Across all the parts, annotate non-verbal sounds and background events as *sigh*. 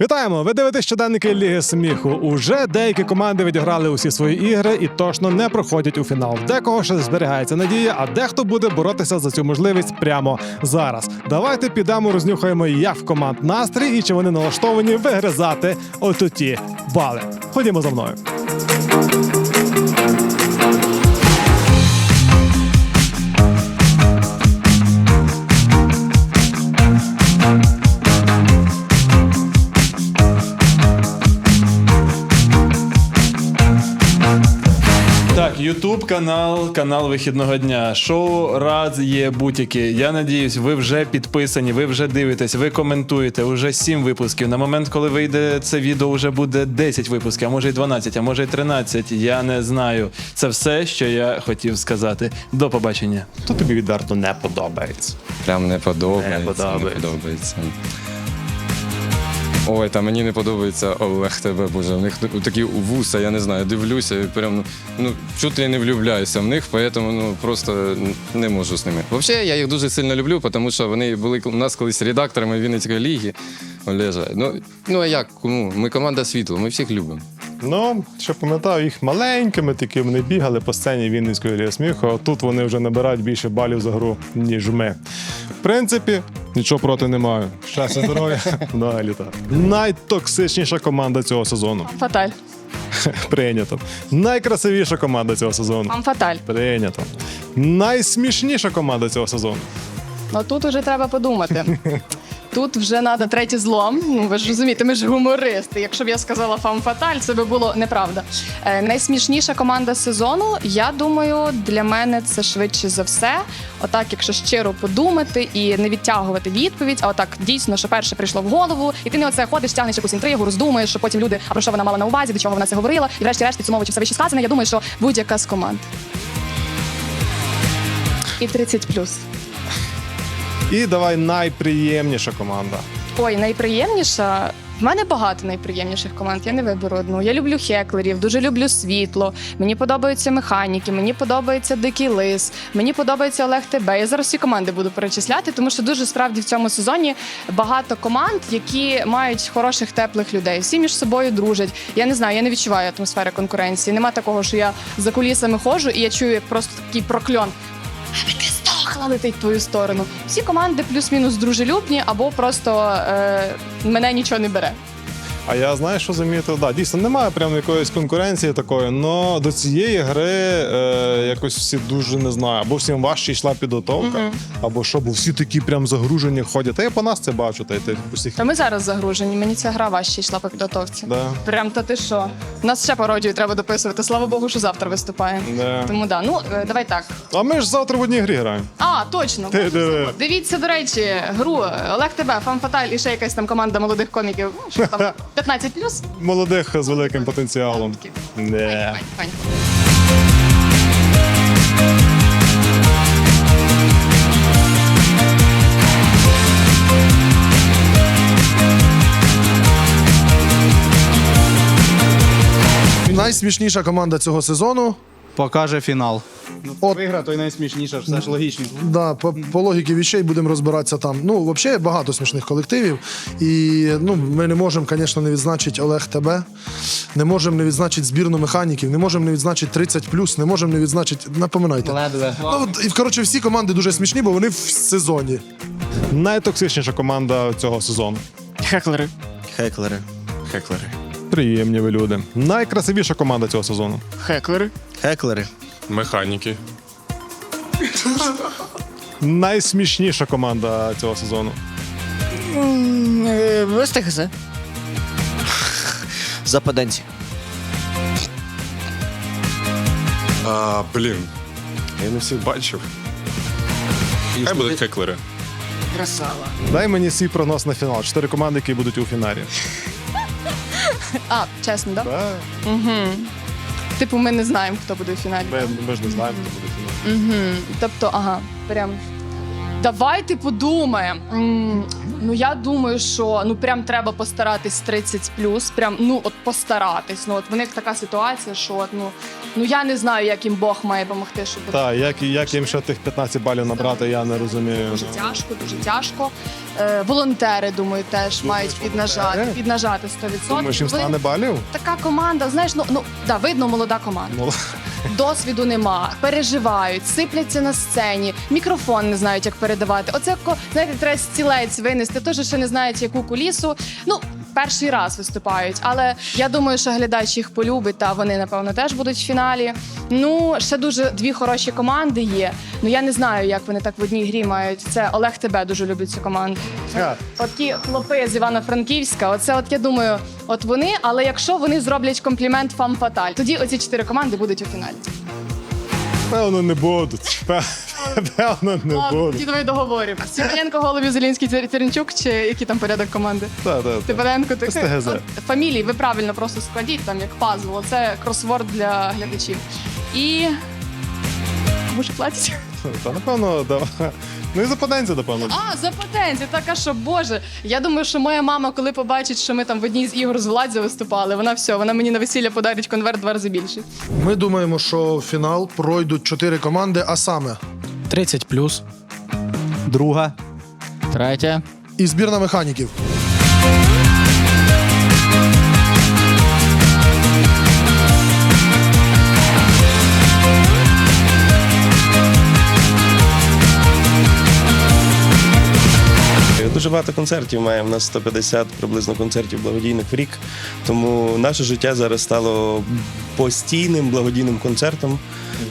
Вітаємо! Ви дивитесь щоденники Ліги сміху. Уже деякі команди відіграли усі свої ігри і точно не проходять у фінал. Декого ще зберігається надія, а дехто буде боротися за цю можливість прямо зараз. Давайте підемо, рознюхаємо, як в команд настрій і чи вони налаштовані вигризати отуті бали. Ходімо за мною. Ютуб канал, канал вихідного дня. Шоу Рад є бутіки. Я надіюсь, ви вже підписані, ви вже дивитесь, ви коментуєте. Уже 7 випусків. На момент, коли вийде це відео, вже буде 10 випусків, а може й 12, а може й 13. Я не знаю. Це все, що я хотів сказати. До побачення. Хто тобі відверто не подобається? Прям не подобається. Не подобається. Не подобається. Ой, та мені не подобається Олег тебе, боже. В них такі вуса, я не знаю, дивлюся прям ну, чуть ли не влюбляюся в них, поэтому ну просто не можу з ними. Взагалі, я їх дуже сильно люблю, тому що вони були у нас колись редакторами Вінницької ліги. Олежа. Ну, ну а як? Ну, ми команда світло, ми всіх любимо. Ну, ще пам'ятаю, їх маленькими, такі вони бігали по сцені Вінницької ліги сміху. а Тут вони вже набирають більше балів за гру, ніж ми. В принципі, нічого проти не маю. Щастя, здоров'я. *laughs* Далі так. Найтоксичніша команда цього сезону. Фаталь. *laughs* Прийнято. Найкрасивіша команда цього сезону. Вам фаталь. Прийнято. Найсмішніша команда цього сезону. Ну тут уже треба подумати. *laughs* Тут вже треба третій злом. Ну ви ж розумієте, ми ж гумористи. Якщо б я сказала фам фаталь, це би було неправда. Е, найсмішніша команда сезону. Я думаю, для мене це швидше за все. Отак, якщо щиро подумати і не відтягувати відповідь, а отак дійсно, що перше прийшло в голову, і ти не оце ходиш, тягнеш якусь інтригу, роздумуєш, що потім люди, а про що вона мала на увазі, до чого вона це говорила, і врешті-решт підсумовуючи все вище сказане, я думаю, що будь-яка з команд. І 30 І давай найприємніша команда. Ой, найприємніша. В мене багато найприємніших команд. Я не виберу одну. Я люблю хеклерів, дуже люблю світло. Мені подобаються механіки, мені подобається дикий лис, мені подобається Олег ТБ. Я зараз всі команди буду перечисляти, тому що дуже справді в цьому сезоні багато команд, які мають хороших теплих людей. Всі між собою дружать. Я не знаю, я не відчуваю атмосфери конкуренції. Нема такого, що я за кулісами ходжу і я чую як просто такий прокльон. Ти летить в твою сторону. Всі команди плюс-мінус дружелюбні або просто е, мене нічого не бере. А я знаю, що замітив. Да, дійсно, немає прям якоїсь конкуренції такої, але до цієї гри е, якось всі дуже не знаю. Або всім важче йшла підготовка, або що, бо всі такі прям загружені ходять. Та я по нас це бачу, та й ти усіх. Та ми зараз загружені. Мені ця гра важче йшла по підготовці. Да. Прям та ти що? Нас ще пародію треба дописувати. Слава Богу, що завтра виступаємо. Да. Тому да, ну е, давай так. А ми ж завтра в одній грі граємо. А, точно. Ти диви. Дивіться, до речі, гру Олег Тебе, Фан Фаталь і ще якась там команда молодих коміків. Ну, Що там *laughs* 15 плюс? Молодих з великим потенціалом. Не. Фань. Найсмішніша команда цього сезону. Покаже фінал. От. Вигра, то й найсмішніша, все ж логічно. Да, по, по логіки вещей будемо розбиратися там. Ну, взагалі багато смішних колективів. І ну, ми не можемо, звісно, не відзначити Олег ТБ, не можемо не відзначити збірну механіків, не можемо не відзначити 30 не можемо не відзначити. Напоминайте. Ледве. Ну, от, і коротше, всі команди дуже смішні, бо вони в сезоні. Найтоксичніша команда цього сезону. Хеклери. Хеклери. Хеклери. Приємні ви люди. Найкрасивіша команда цього сезону. Хеклери. Хеклери. Механіки. Найсмішніша команда цього сезону. Вестегзе. Западенці. А, блін. Я не всіх бачив. Хай будуть хеклери. Дай мені свій прогноз на фінал. Чотири команди, які будуть у фіналі. А, чесно, да? Так, Типу, ми не знаємо, хто буде в фіналі. ми, ми ж не знаємо, хто буде в фіналі. Угу. Тобто, ага, прям Давайте подумаємо. М, Ну я думаю, що ну прям треба постаратись 30 Прям ну от постаратись. Ну от в них така ситуація, що от, ну ну я не знаю, як їм Бог має допомогти, щоб Так, як, як їм ще тих 15 балів набрати, я не розумію. дуже тяжко, дуже тяжко. Е, волонтери, думаю, теж мають піднажати, волонтери? піднажати 100%. Думаєш, їм Ви- стане балів? така команда, знаєш, ну ну да, видно, молода команда. Ну, Досвіду нема, переживають, сипляться на сцені, мікрофон не знають, як передавати. Оце знаєте, треба стілець винести. Теж ще не знають, яку кулісу. Ну, перший раз виступають. Але я думаю, що глядач їх полюбить, та вони, напевно, теж будуть в фіналі. Ну, ще дуже дві хороші команди є. Ну я не знаю, як вони так в одній грі мають. Це Олег тебе дуже любить цю команду. Так. От ті хлопи з Івано-Франківська, оце от я думаю, от вони, але якщо вони зроблять комплімент фам фаталь, тоді оці чотири команди будуть у фіналі. Певно, не будуть. Певно, не Ладно, тоді будуть. давай договоримо. Сімоненко, Голубів, Зелінський, Теренчук, чи який там порядок команди? Так, так, так. Степаненко, ти СТГЗ. От фамілії ви правильно просто складіть там як пазл. Це кросворд для глядачів. І кому ж платять? Та напевно, давай. Ну і западенці, напевно. А, за потенцію, така що боже. Я думаю, що моя мама, коли побачить, що ми там в одній з ігор з Владзя виступали, вона все, вона мені на весілля подарить конверт два рази більший. Ми думаємо, що в фінал пройдуть чотири команди, а саме 30 плюс. Друга. Третя. і збірна механіків. Дуже багато концертів маємо. У нас 150 приблизно концертів благодійних в рік. Тому наше життя зараз стало постійним благодійним концертом.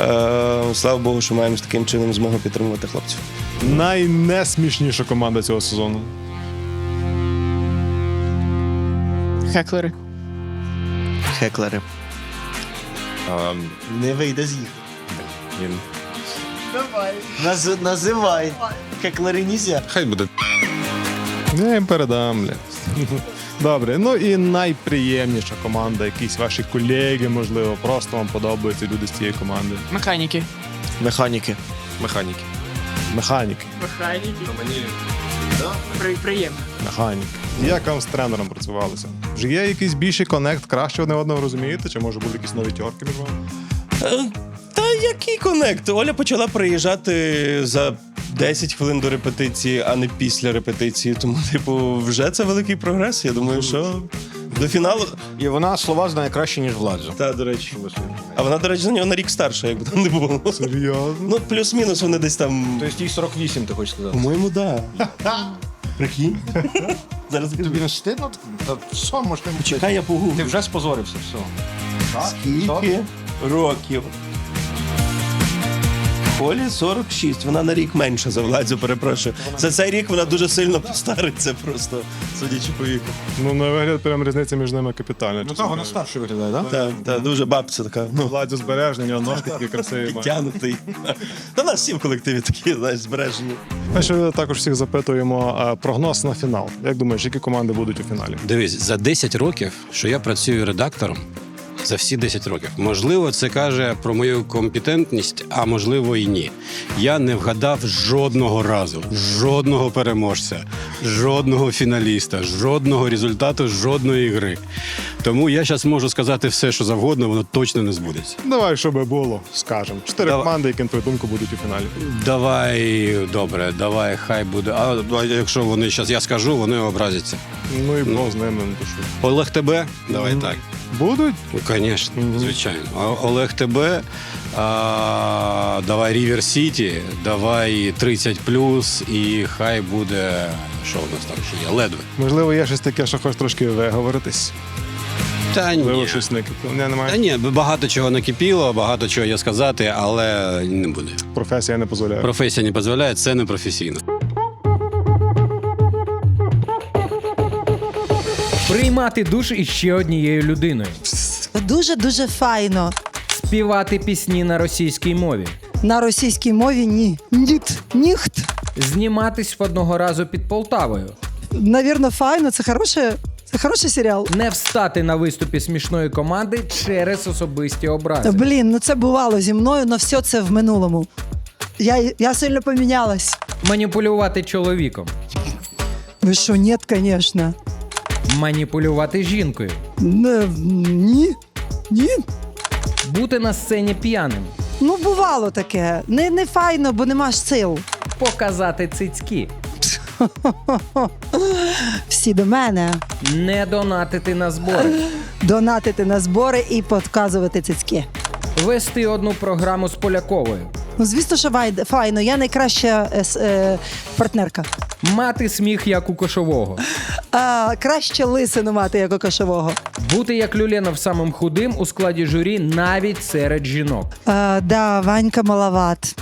Е, слава Богу, що маємо з таким чином змогу підтримувати хлопців. Найнесмішніша команда цього сезону. Хеклери. Хеклери. Не вийде з їх. Давай. Наз, називай. Хеклери нельзя. Хай буде. Я їм передам. бля. Добре, ну і найприємніша команда, якісь ваші колеги, можливо, просто вам подобаються люди з цієї команди. Механіки. Механіки. Механіки. Механіки. Механіки. При, приємно. Механіки. Як вам з тренером працювалося? Вже є якийсь більший конект, краще одне одного розумієте? Чи може були якісь нові тьорки між вами? Е, Та який конект? Оля почала приїжджати за 10 хвилин до репетиції, а не після репетиції. Тому, типу, вже це великий прогрес. Я думаю, що до фіналу. І вона слова знає краще, ніж Владзо. Та, до речі. А вона, до речі, за нього на рік старша, якби там не було. Серйозно? Ну, плюс-мінус вони десь там. Тобто їй 48, ти хочеш сказати. По-моєму, да. *laughs* Прикинь. Зараз. Тобі не стидно? Та що, може, ти Чекай, я погуглю. Ти вже спозорився, все. Скільки років? Олі 46, вона на рік менша за Владзю, перепрошую. За цей рік вона дуже сильно постариться просто, судячи по віку. Ну, на вигляд, прям різниця між ними капітальна. Ну так, вона старше виглядає, так? Так, та, дуже бабця така. Ну, Владзю збережені, у нього ножки такі красиві. має. підтягнутий. Та нас всі в колективі такі, знаєш, збережені. Ми ще також всіх запитуємо е, прогноз на фінал. Як думаєш, які команди будуть у фіналі? Дивись, за 10 років, що я працюю редактором, за всі 10 років. Можливо, це каже про мою компетентність, а можливо і ні. Я не вгадав жодного разу, жодного переможця, жодного фіналіста, жодного результату, жодної гри. Тому я зараз можу сказати все, що завгодно, воно точно не збудеться. Давай, щоб було, скажемо. Чотири Давай. команди, які на твою думку будуть у фіналі. Давай, добре, давай, хай буде. А а якщо вони зараз я скажу, вони образяться. Ну і Бог з ними не пишу. Олег тебе? Давай так. Будуть? Ну, Звісно, звичайно. Олег тебе, а, давай Рівер Сіті, давай 30 і хай буде. Що у нас там ще є? Ледве. Можливо, є щось таке, що хочеш трошки виговоритись. Та ні. щось не кипіло. Ні, Та ні, багато чого накипіло, багато чого є сказати, але не буде. Професія не дозволяє. Професія не дозволяє, це не професійно. Приймати душ із ще однією людиною. Дуже дуже файно. Співати пісні на російській мові. На російській мові ні. Ніт. Ніхт. Зніматись в одного разу під Полтавою. Навірно, файно. Це хороше. Це хороший серіал. Не встати на виступі смішної команди через особисті образи. блін, ну це бувало зі мною, але все це в минулому. Я, я сильно помінялась. Маніпулювати чоловіком. Ви що, ні, звісно. Маніпулювати жінкою. Ні. Ні. Бути на сцені п'яним. Ну, бувало таке. Не, не файно, бо нема ж сил. Показати цицьки. Всі до мене. Не донатити на збори. Донатити на збори і подказувати цицьки. Вести одну програму з Поляковою. Ну, звісно, що вай- файно, я найкраща е, с- е, партнерка. Мати сміх, як у кошового. А, краще лисину мати, як у кошового. Бути як Люленов самим худим у складі журі навіть серед жінок. А, да, Ванька маловат.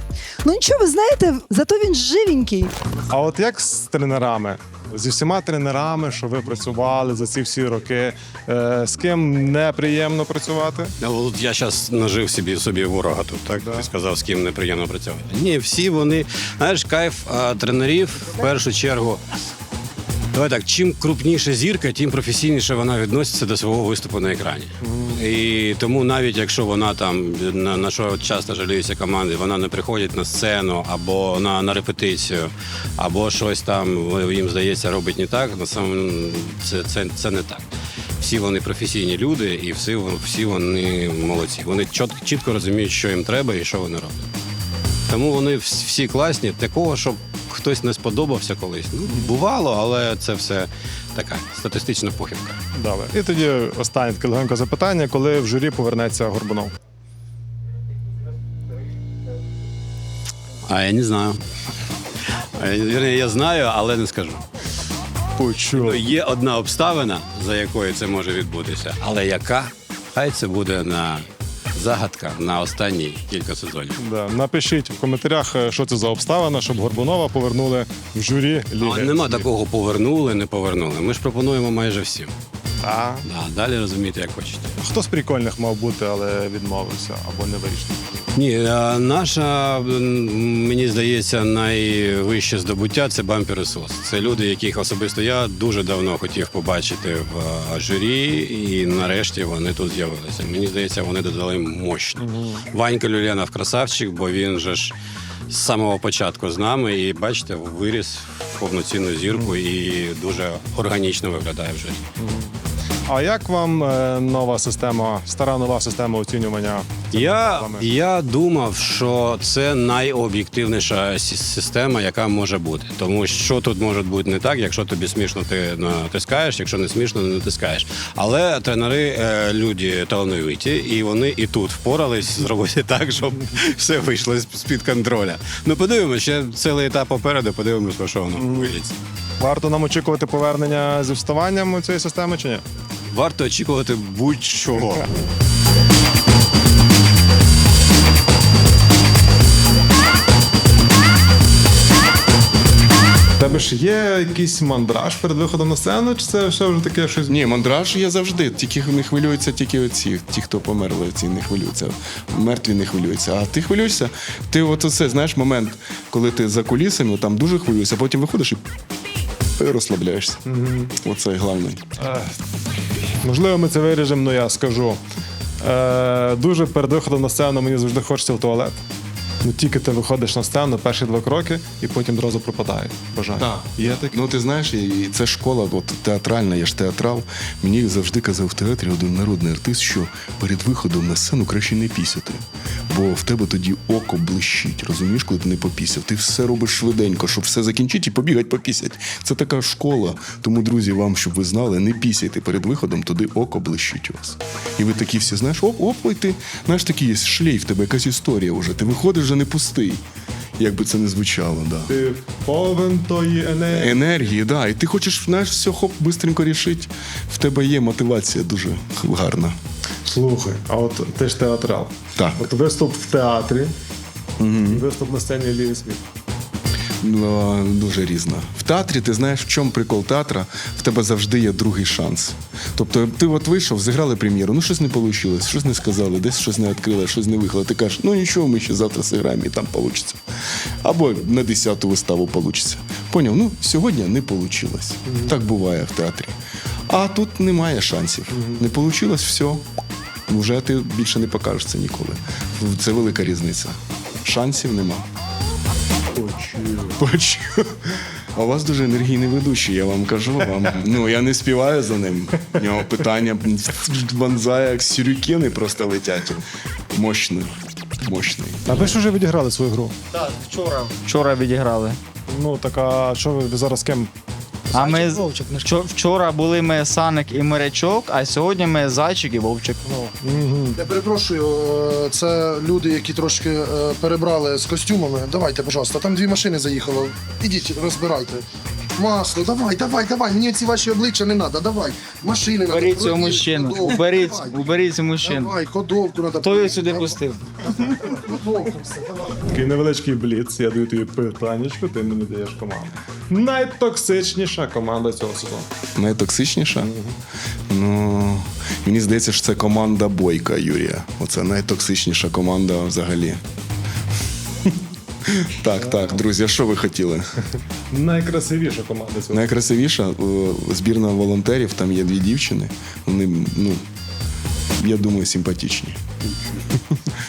Ну нічого, ви знаєте, зато він живенький. А от як з тренерами? Зі всіма тренерами, що ви працювали за ці всі роки, е, з ким неприємно працювати? От я зараз нажив собі собі ворога тут, так? Ти сказав, з ким неприємно працювати. Ні, всі вони. Знаєш, кайф тренерів в першу чергу. Давай так, чим крупніша зірка, тим професійніше вона відноситься до свого виступу на екрані. І тому навіть якщо вона там на, на що часто жаліються команди, вона не приходить на сцену або на, на репетицію, або щось там їм здається робить не так. На самом це, це, це не так. Всі вони професійні люди, і всі, всі вони молодці. Вони чіт, чітко розуміють, що їм треба і що вони роблять. Тому вони всі класні. Такого, щоб хтось не сподобався колись. Ну, бувало, але це все така статистична похибка. Добре. І тоді останнє таке легеньке запитання, коли в журі повернеться Горбунов. А я не знаю. А я- я знаю, але не скажу. Почув. Є одна обставина, за якою це може відбутися, але яка? Хай це буде на загадка на останні кілька сезонів. Да. Напишіть в коментарях, е, що це за обставина, щоб Горбунова повернули в журі А Ліги. нема такого повернули, не повернули. Ми ж пропонуємо майже всім. А Да, далі розумієте, як хочете. хто з прикольних мав бути, але відмовився або не вийшло? Ні, наша, мені здається, найвище здобуття це бампер Ісус. Це люди, яких особисто я дуже давно хотів побачити в журі, і нарешті вони тут з'явилися. Мені здається, вони додали мощно. Ванька Люленов красавчик, бо він же ж з самого початку з нами, і бачите, виріс в повноцінну зірку і дуже органічно виглядає в журі. А як вам е, нова система, стара нова система оцінювання? Я, я думав, що це найоб'єктивніша система, яка може бути. Тому що тут може бути не так, якщо тобі смішно, ти натискаєш, якщо не смішно, не натискаєш. Але тренери е, люди талановиті, і вони і тут впорались *laughs* зробити так, щоб все вийшло з-під контроля. Ну подивимося, ще цілий етап попереду, подивимося, що воно вийде. Варто нам очікувати повернення зі вставанням цієї системи чи ні? Варто очікувати будь-чого. У тебе ж є якийсь мандраж перед виходом на сцену, чи це все вже таке щось? Ні, мандраж є завжди. Тільки не хвилюються тільки оці, ті, хто померли, ці не хвилюються. Мертві не хвилюються. А ти хвилюєшся? Ти от оце, знаєш, момент, коли ти за кулісами там дуже хвилюєшся, а потім виходиш і розслабляєшся. Оце головне. Можливо, ми це виріжемо, але я скажу. Е, дуже перед виходом на сцену мені завжди хочеться в туалет. Ну тільки ти виходиш на сцену перші два кроки, і потім одразу пропадає. Бажаю. Так, є таке. Ну ти знаєш, і це школа, от театральна, я ж театрал. Мені завжди казав в театрі один народний артист, що перед виходом на сцену краще не пісяти. Бо в тебе тоді око блищить. Розумієш, коли ти не попісяв. Ти все робиш швиденько, щоб все закінчити і побігать попісять. Це така школа. Тому, друзі, вам, щоб ви знали, не пісяйте перед виходом, туди око блищить у вас. І ви такі всі, знаєш, оп, оп, і ти, знаєш, такий є шлейф, в тебе якась історія вже. Ти виходиш вже не пустий. Як би це не звучало, да. Ти повен тої енергії. Енергії, да. І ти хочеш, знаєш, все хоп, швидко рішити. В тебе є мотивація дуже гарна. Слухай, а от ти ж театрал. Так. От виступ в театрі, угу. виступ на сцені Сміт. Ну, дуже різна. В театрі ти знаєш, в чому прикол театра, в тебе завжди є другий шанс. Тобто, ти от вийшов, зіграли прем'єру, ну щось не вийшло, щось не сказали, десь щось не відкрили, щось не виїхало. Ти кажеш, ну нічого, ми ще завтра зіграємо і там вийде. Або на 10-ту виставу вийде. Поняв? Ну, сьогодні не вийшло. Так буває в театрі. А тут немає шансів. Не вийшло, все. Вже ти більше не покажеш це ніколи. Це велика різниця. Шансів нема. *laughs* Почув. А у вас дуже енергійний ведучий, я вам кажу. Вам, ну, я не співаю за ним. У нього питання банзає, як сюрюкени просто летять. Мощний. Мощний. А ви ж вже відіграли свою гру? Так, вчора. Вчора відіграли. Ну так а що ви зараз з ким? А ми з- вчо- вчора були ми Саник і Морячок, а сьогодні ми Зайчик і Вовчик. Я перепрошую, е, це люди, які трошки е, перебрали з костюмами. Давайте, пожалуйста, там дві машини заїхало. Ідіть, розбирайте. Масло, давай, давай, давай. Мені ці ваші обличчя не треба, давай. Машини надо, Уберіть цього мужчину. Уберіть, давай. уберіть цього мужчину. Давай, ходовку надо. Хто його сюди пустив? Ходовку все, давай. Такий невеличкий бліц. Я даю тобі питаннячку, ти мені даєш команду. Найтоксичніша команда цього сезону. Найтоксичніша? Ну, мені здається, що це команда Бойка Юрія. Оце найтоксичніша команда взагалі. Так, так, друзі, а що ви хотіли? Найкрасивіша команда цього. Найкрасивіша о, збірна волонтерів, там є дві дівчини. Вони, ну, я думаю, симпатичні.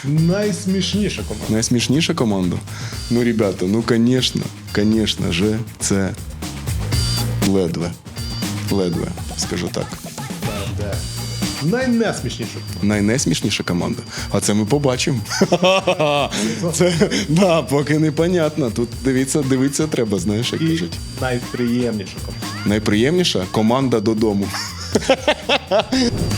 Найсмішніша команда. Найсмішніша команда? Ну, ребята, ну, звісно, звісно же, це ледве. Ледве, скажу так. Найнесмішніша. Найнесмішніша команда. А це ми побачимо. *laughs* Це да, поки непонятно. Тут дивіться, дивитися треба, знаєш, як І кажуть. найприємніша команда. Найприємніша команда додому. *laughs*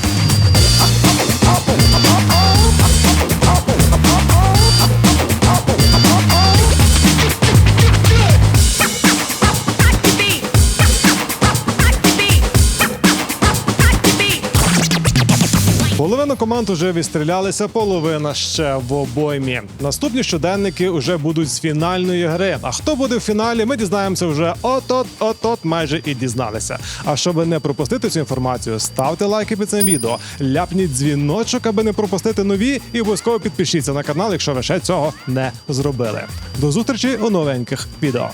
Половина команд уже відстрілялися, половина ще в обоймі. Наступні щоденники вже будуть з фінальної гри. А хто буде в фіналі, ми дізнаємося вже от-от, от-от майже і дізналися. А щоб не пропустити цю інформацію, ставте лайки під цим відео, ляпніть дзвіночок, аби не пропустити нові, і обов'язково підпишіться на канал, якщо ви ще цього не зробили. До зустрічі у новеньких відео.